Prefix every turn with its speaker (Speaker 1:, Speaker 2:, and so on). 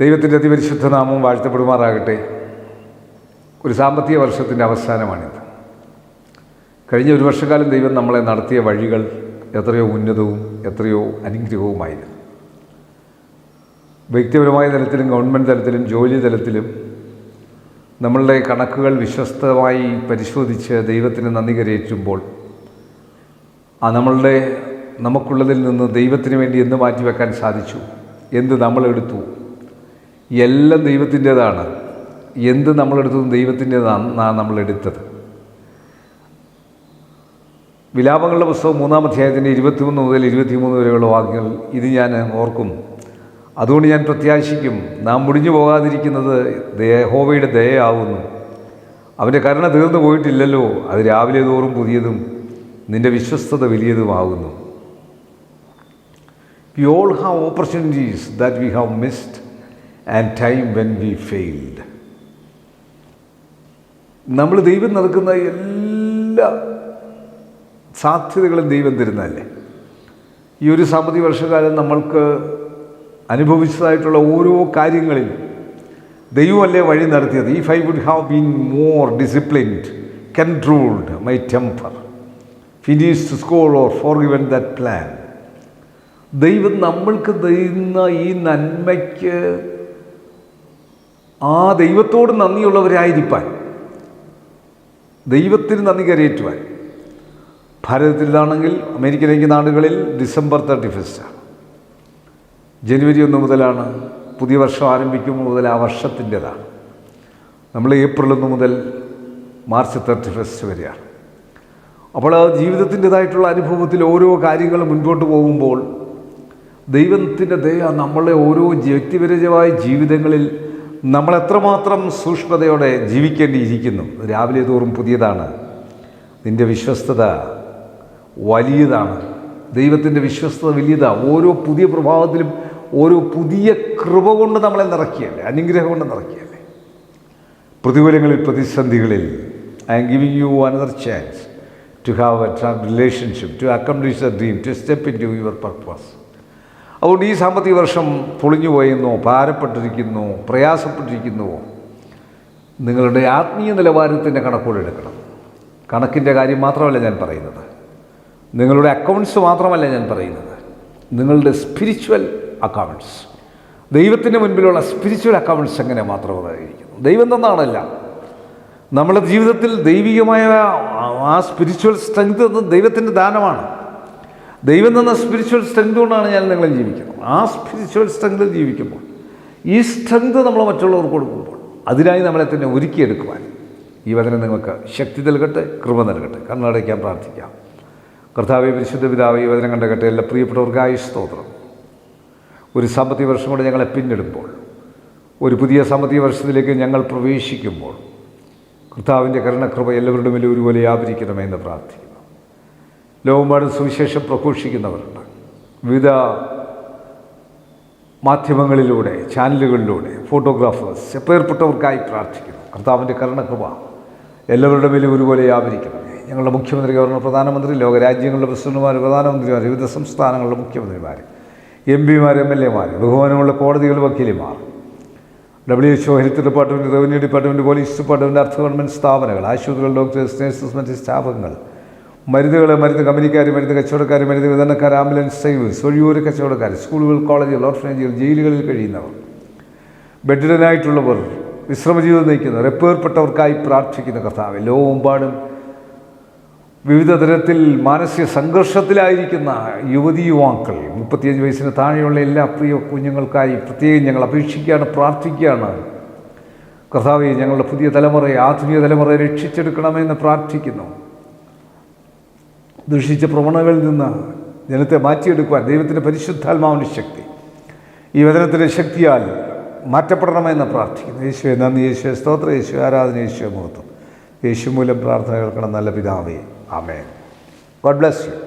Speaker 1: ദൈവത്തിന്റെ അതിപരിശുദ്ധ നാമം വാഴ്ത്തപ്പെടുമാറാകട്ടെ. ഒരു സാമ്പത്തിക വർഷത്തിന്റെ അവസാനമാണിത്. കഴിഞ്ഞ ഒരു വർഷക്കാലം ദൈവം നമ്മളെ നടത്തിയ വഴികൾ എത്രയോ ഉന്നതവും എത്രയോ അനുഗ്രഹവുമായിരുന്നു. വ്യക്തിപരമായ തലത്തിലും ഗവൺമെന്റ് തലത്തിലും ജോലി തലത്തിലും നമ്മളുടെ കണക്കുകൾ വിശ്വസ്തമായി പരിശോധിച്ച് ദൈവത്തിന് നന്ദി കരയേറ്റുമ്പോൾ ആ നമ്മളുടെ നമുക്കുള്ളതിൽ നിന്ന് ദൈവത്തിന് വേണ്ടി എന്ത് മാറ്റിവെക്കാൻ സാധിച്ചു? എന്ത് നമ്മളെടുത്തു എല്ലാം ദൈവത്തിന്റെതാണ്. എന്ത് നമ്മളെടുത്തതും ദൈവത്തിന്റെതാണ് നമ്മളെടുത്തത്. വിലാപങ്ങളുടെ പുസ്തകം മൂന്നാം അധ്യായത്തിന്റെ ഇരുപത്തിമൂന്ന് മുതൽ ഇരുപത്തിമൂന്ന് വരെയുള്ള വാക്യങ്ങൾ ഇത് ഞാൻ ഓർക്കും. അതുകൊണ്ട് ഞാൻ പ്രത്യാശിക്കും നാം മുടിഞ്ഞു പോകാതിരിക്കുന്നത് ദേഹോവയുടെ ദയയാവുന്നു. അവന്റെ കരുണ തീർന്നു പോയിട്ടില്ലല്ലോ അത് രാവിലെ തോറും പുതിയതും നിന്റെ വിശ്വസ്തത വലിയതുമാകുന്നു. We all have opportunities that we have missed and time when we failed നമ്മൾ ദൈവം നൽകുന്ന എല്ലാ സാധ്യതകളും ദൈവം തരുന്നതല്ലേ? ഈ ഒരു സാമ്പത്തിക വർഷകാലം നമ്മൾക്ക് അനുഭവിച്ചതായിട്ടുള്ള ഓരോ കാര്യങ്ങളിൽ ദൈവമല്ലേ വഴി നടത്തിയത്? If I would have been more disciplined controlled my temper finish score or for given that plan ദൈവം നമ്മൾക്ക് തരുന്ന ഈ നന്മയ്ക്ക് ആ ദൈവത്തോട് നന്ദിയുള്ളവരായിരിക്കാൻ ദൈവത്തിന് നന്ദി കരയേറ്റുവാൻ. ഭാരതത്തിലാണെങ്കിൽ അമേരിക്കയിലേക്ക് നാടുകളിൽ ഡിസംബർ തേർട്ടി ഫസ്റ്റാണ്. ജനുവരി ഒന്ന് മുതലാണ് പുതിയ വർഷം ആരംഭിക്കുമ്പോൾ മുതൽ ആ വർഷത്തിന്റെതാണ്. നമ്മൾ ഏപ്രിൽ ഒന്ന് മുതൽ മാർച്ച് തേർട്ടി ഫസ്റ്റ് വരെയാണ്. അപ്പോൾ ജീവിതത്തിന്റെതായിട്ടുള്ള അനുഭവത്തിൽ ഓരോ കാര്യങ്ങൾ മുൻപോട്ട് പോകുമ്പോൾ ദൈവത്തിന്റെ ദയ നമ്മളെ ഓരോ വ്യക്തിപരമായ ജീവിതങ്ങളിൽ നമ്മൾ എത്രമാത്രം സൂക്ഷ്മതയോടെ ജീവിക്കേണ്ടിയിരിക്കുന്നു. രാവിലെ തോറും പുതിയതാണ്. നിന്റെ വിശ്വസ്തത വലിയതാണ്. ദൈവത്തിന്റെ വിശ്വസ്തത വലിയതാണ് ഓരോ പുതിയ പ്രഭാവത്തിലും ഓരോ പുതിയ കൃപ കൊണ്ട് നമ്മളെ നിറക്കിയല്ലേ അനുഗ്രഹം കൊണ്ട് നിറക്കിയല്ലേ പ്രതികൂലങ്ങളിൽ പ്രതിസന്ധികളിൽ I'm giving you another chance to have a relationship to accomplish a dream to step into your purpose അതുകൊണ്ട് ഈ സാമ്പത്തിക വർഷം പൊളിഞ്ഞു പോയെന്നോ ഭാരപ്പെട്ടിരിക്കുന്നു പ്രയാസപ്പെട്ടിരിക്കുന്നുവോ നിങ്ങളുടെ ആത്മീയ നിലവാരത്തിന്റെ കണക്കുകളെടുക്കണം കണക്കിന്റെ കാര്യം മാത്രമല്ല ഞാൻ പറയുന്നത്. നിങ്ങളുടെ അക്കൗണ്ട്സ് മാത്രമല്ല ഞാൻ പറയുന്നത്. നിങ്ങളുടെ സ്പിരിച്വൽ അക്കൗണ്ട്സ് ദൈവത്തിന്റെ മുൻപിലുള്ള സ്പിരിച്വൽ അക്കൗണ്ട്സ് എങ്ങനെ മാത്രമായിരിക്കുന്നു? ദൈവം തന്നാണല്ല. നമ്മുടെ ജീവിതത്തിൽ ദൈവികമായ ആ സ്പിരിച്വൽ സ്ട്രെങ്ത് എന്നത് ദൈവത്തിന്റെ ദാനമാണ്. ദൈവം തന്ന സ്പിരിച്വൽ സ്ട്രെങ്ത് കൊണ്ടാണ് ഞാൻ നിങ്ങളെ ജീവിക്കുന്നത്. ആ സ്പിരിച്വൽ സ്ട്രെങ്ത് ജീവിക്കുമ്പോൾ ഈ സ്ട്രെങ്ത് നമ്മൾ മറ്റുള്ളവർക്ക് കൊടുക്കുമ്പോൾ അതിനായി നമ്മളെ തന്നെ ഒരുക്കിയെടുക്കുവാൻ ഈ വചനം നിങ്ങൾക്ക് ശക്തി നൽകട്ടെ കൃപ നൽകട്ടെ. കണ്ണടയ്ക്കാൻ പ്രാർത്ഥിക്കാം. കർത്താവ് പരിശുദ്ധ പിതാവ് ഈ വചനം കണ്ടകട്ടെ. എല്ലാ പ്രിയപ്പെട്ടവർക്കായി സ്തോത്രം. ഒരു സാമ്പത്തിക വർഷം കൂടെ ഞങ്ങളെ പിന്നിടുമ്പോൾ ഒരു പുതിയ സാമ്പത്തിക വർഷത്തിലേക്ക് ഞങ്ങൾ പ്രവേശിക്കുമ്പോൾ കർത്താവിന്റെ കരുണകൃപ എല്ലാവരുടെ മേലും ഒരുപോലെ വ്യാപരിക്കണമെന്ന് പ്രാർത്ഥിക്കുന്നു ലോകമ്പാടും സുവിശേഷം പ്രഘോഷിക്കുന്നവരുണ്ട്. വിവിധ മാധ്യമങ്ങളിലൂടെ ചാനലുകളിലൂടെ ഫോട്ടോഗ്രാഫേഴ്സ് എപ്പേർപ്പെട്ടവർക്കായി പ്രാർത്ഥിക്കുന്നു? കർത്താവിന്റെ കരുണകൃപ എല്ലാവരുടെ മേലും ഒരുപോലെ വ്യാപരിക്കുന്നു ഞങ്ങളുടെ മുഖ്യമന്ത്രി ഗവർണർ പ്രധാനമന്ത്രി ലോകരാജ്യങ്ങളുടെ പ്രസിഡന്റുമാർ പ്രധാനമന്ത്രിമാർ വിവിധ സംസ്ഥാനങ്ങളുടെ മുഖ്യമന്ത്രിമാർ എം പിമാർ എം എൽ എമാർ ബഹുമാനമുള്ള കോടതികൾ വക്കീലിമാർ W H O health department revenue department police department അർത്ഥ ഗവൺമെന്റ് സ്ഥാപനങ്ങൾ ആശുപത്രികൾ ഡോക്ടേഴ്സ് നഴ്സസ് മറ്റ് സ്റ്റാഫുകൾ മരുന്നുകൾ മരുന്ന് കമ്പനിക്കാർ മരുന്ന് കച്ചവടക്കാർ മരുന്ന് വിതരണക്കാർ ആംബുലൻസ് ഡ്രൈവേഴ്സ് ഒഴിയൂർ കച്ചവടക്കാർ സ്കൂളുകൾ കോളേജുകൾ ഓർഫനേജുകൾ ജയിലുകളിൽ കഴിയുന്നവർ ബെഡിഡനായിട്ടുള്ളവർ വിശ്രമജീവിതം നയിക്കുന്നവർ എപ്പേർപ്പെട്ടവർക്കായി പ്രാർത്ഥിക്കുന്ന കർത്താവ് ലോകമെമ്പാടും വിവിധ തരത്തിൽ മാനസിക സംഘർഷത്തിലായിരിക്കുന്ന യുവതി യുവാക്കൾ മുപ്പത്തിയഞ്ച് വയസ്സിന് താഴെയുള്ള എല്ലാ പ്രിയ കുഞ്ഞുങ്ങൾക്കായി പ്രത്യേകം ഞങ്ങൾ അപേക്ഷിക്കുകയാണ് പ്രാർത്ഥിക്കുകയാണ്. കർത്താവെ ഞങ്ങളുടെ പുതിയ തലമുറയെ ആധുനിക തലമുറയെ രക്ഷിച്ചെടുക്കണമെന്ന് പ്രാർത്ഥിക്കുന്നു. ദുഷിച്ച പ്രവണകളിൽ നിന്ന് ജനത്തെ മാറ്റിയെടുക്കുവാൻ ദൈവത്തിന്റെ പരിശുദ്ധാത്മാവിന്റെ ശക്തി. ഈ വചനത്തിന്റെ ശക്തിയാൽ മാറ്റപ്പെടണമെന്ന് പ്രാർത്ഥിക്കുന്നു. യേശുവെ നന്ദി യേശുവെ സ്തോത്ര യേശു ആരാധന യേശുവെ മുഹത്വം. യേശു മൂലം പ്രാർത്ഥന കേൾക്കണം. നല്ല പിതാവേ. ആമേ ഗോഡ് ബ്ലെസ് യു.